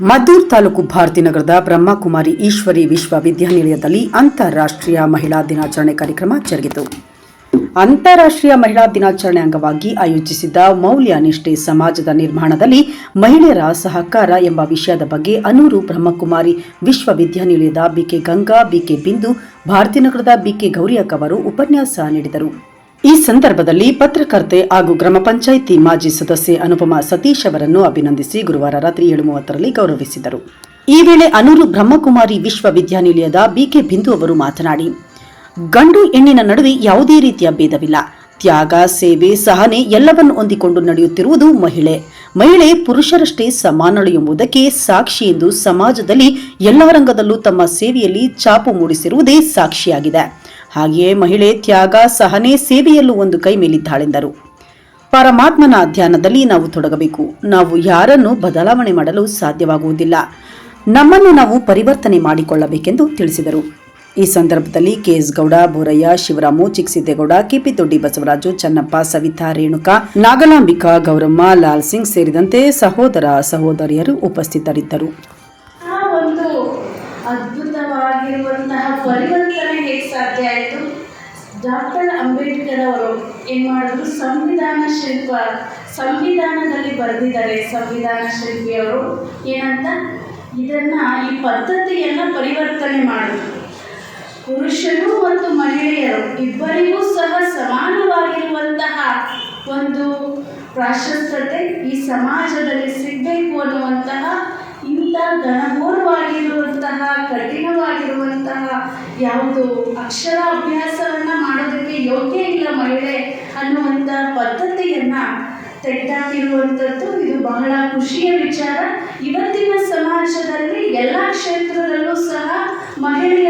ಮದ್ದೂರು ತಾಲೂಕು ಭಾರತೀನಗರದ ಬ್ರಹ್ಮಕುಮಾರಿ ಈಶ್ವರಿ ವಿಶ್ವವಿದ್ಯಾನಿಲಯದಲ್ಲಿ ಅಂತಾರಾಷ್ಟ್ರೀಯ ಮಹಿಳಾ ದಿನಾಚರಣೆ ಕಾರ್ಯಕ್ರಮ ಜರುಗಿತು. ಅಂತಾರಾಷ್ಟ್ರೀಯ ಮಹಿಳಾ ದಿನಾಚರಣೆ ಅಂಗವಾಗಿ ಆಯೋಜಿಸಿದ್ದ ಮೌಲ್ಯ ನಿಷ್ಠೆ ಸಮಾಜದ ನಿರ್ಮಾಣದಲ್ಲಿ ಮಹಿಳೆಯರ ಸಹಕಾರ ಎಂಬ ವಿಷಯದ ಬಗ್ಗೆ ಅನೂರು ಬ್ರಹ್ಮಕುಮಾರಿ ವಿಶ್ವವಿದ್ಯಾನಿಲಯದ ಬಿಕೆ ಗಂಗಾ ಬಿಕೆ ಬಿಂದು ಭಾರತೀನಗರದ ಬಿಕೆ ಗೌರಿಯಕ್ಕ ಅವರು ಉಪನ್ಯಾಸ ನೀಡಿದರು. ಈ ಸಂದರ್ಭದಲ್ಲಿ ಪತ್ರಕರ್ತೆ ಹಾಗೂ ಗ್ರಾಮ ಪಂಚಾಯಿತಿ ಮಾಜಿ ಸದಸ್ಯೆ ಅನುಪಮಾ ಸತೀಶ್ ಅವರನ್ನು ಅಭಿನಂದಿಸಿ ಗುರುವಾರ ರಾತ್ರಿ ಏಳು ಮೂವತ್ತರಲ್ಲಿ ಗೌರವಿಸಿದರು. ಈ ವೇಳೆ ಅನೂರು ಬ್ರಹ್ಮಕುಮಾರಿ ವಿಶ್ವವಿದ್ಯಾನಿಲಯದ ಬಿಕೆ ಬಿಂದು ಅವರು ಮಾತನಾಡಿ, ಗಂಡು ಹೆಣ್ಣಿನ ನಡುವೆ ಯಾವುದೇ ರೀತಿಯ ಭೇದವಿಲ್ಲ. ತ್ಯಾಗ, ಸೇವೆ, ಸಹನೆ ಎಲ್ಲವನ್ನು ಹೊಂದಿಕೊಂಡು ನಡೆಯುತ್ತಿರುವುದು ಮಹಿಳೆ. ಮಹಿಳೆ ಪುರುಷರಷ್ಟೇ ಸಮಾನಳು ಎಂಬುದಕ್ಕೆ ಸಾಕ್ಷಿ ಎಂದು ಸಮಾಜದಲ್ಲಿ ಎಲ್ಲ ರಂಗದಲ್ಲೂ ತಮ್ಮ ಸೇವೆಯಲ್ಲಿ ಚಾಪು ಮೂಡಿಸಿರುವುದೇ ಸಾಕ್ಷಿಯಾಗಿದೆ. ಹಾಗೆಯೇ ಮಹಿಳೆ ತ್ಯಾಗ ಸಹನೆ ಸೇವೆಯಲ್ಲೂ ಒಂದು ಕೈ ಮೇಲಿದ್ದಾಳೆಂದರು. ಪರಮಾತ್ಮನ ಧ್ಯಾನದಲ್ಲಿ ನಾವು ತೊಡಗಬೇಕು. ನಾವು ಯಾರನ್ನು ಬದಲಾವಣೆ ಮಾಡಲು ಸಾಧ್ಯವಾಗುವುದಿಲ್ಲ. ನಮ್ಮನ್ನು ನಾವು ಪರಿವರ್ತನೆ ಮಾಡಿಕೊಳ್ಳಬೇಕೆಂದು ತಿಳಿಸಿದರು. ಈ ಸಂದರ್ಭದಲ್ಲಿ ಕೆಎಸ್ ಗೌಡ ಬೋರಯ್ಯ ಶಿವರಾಮು ಚಿಕ್ಸಿದ್ದೇಗೌಡ ಕೆಪಿ ದೊಡ್ಡಿ ಬಸವರಾಜು, ಚನ್ನಪ್ಪ, ಸವಿತಾ, ರೇಣುಕ, ನಾಗಲಾಂಬಿಕಾ, ಗೌರಮ್ಮ, ಲಾಲ್ ಸಿಂಗ್ ಸೇರಿದಂತೆ ಸಹೋದರ ಸಹೋದರಿಯರು ಉಪಸ್ಥಿತರಿದ್ದರು. ಆ ಒಂದು ಅದ್ಭುತವಾಗಿರುವಂತಹ ಪರಿವರ್ತನೆ ಹೇಗೆ ಸಾಧ್ಯ ಆಯಿತು? ಡಾಕ್ಟರ್ ಅಂಬೇಡ್ಕರ್ ಅವರು ಏನು ಮಾಡಿದ್ರು? ಸಂವಿಧಾನ ಶಿಲ್ಪ, ಸಂವಿಧಾನದಲ್ಲಿ ಬರೆದಿದ್ದಾರೆ ಸಂವಿಧಾನ ಶಿಲ್ಪಿಯವರು ಏನಂತ? ಇದನ್ನ ಈ ಪದ್ಧತಿಯನ್ನು ಪರಿವರ್ತನೆ ಮಾಡಿದ್ರು. ಪುರುಷರು ಮತ್ತು ಮಹಿಳೆಯರು ಇಬ್ಬರಿಗೂ ಸಹ ಸಮಾನವಾಗಿರುವಂತಹ ಒಂದು ಪ್ರಾಶಸ್ತ್ಯತೆ ಈ ಸಮಾಜದಲ್ಲಿ ಸಿಗಬೇಕು ಅನ್ನುವಂತಹ ಇಂಥ ಕಠಿಣವಾಗಿರುವಂತಹ ಯಾವುದು ಅಕ್ಷರ ಅಭ್ಯಾಸವನ್ನ ಮಾಡೋದಕ್ಕೆ ಯೋಗ್ಯ ಇಲ್ಲ ಮಹಿಳೆ ಅನ್ನುವಂಥ ಪದ್ಧತಿಯನ್ನ ತೆಗೆದಾಕಿರುವಂಥದ್ದು. ಇದು ಬಹಳ ಖುಷಿಯ ವಿಚಾರ. ಇವತ್ತಿನ ಸಮಾಜದಲ್ಲಿ ಎಲ್ಲ ಕ್ಷೇತ್ರದಲ್ಲೂ ಸಹ ಮಹಿಳೆಯರು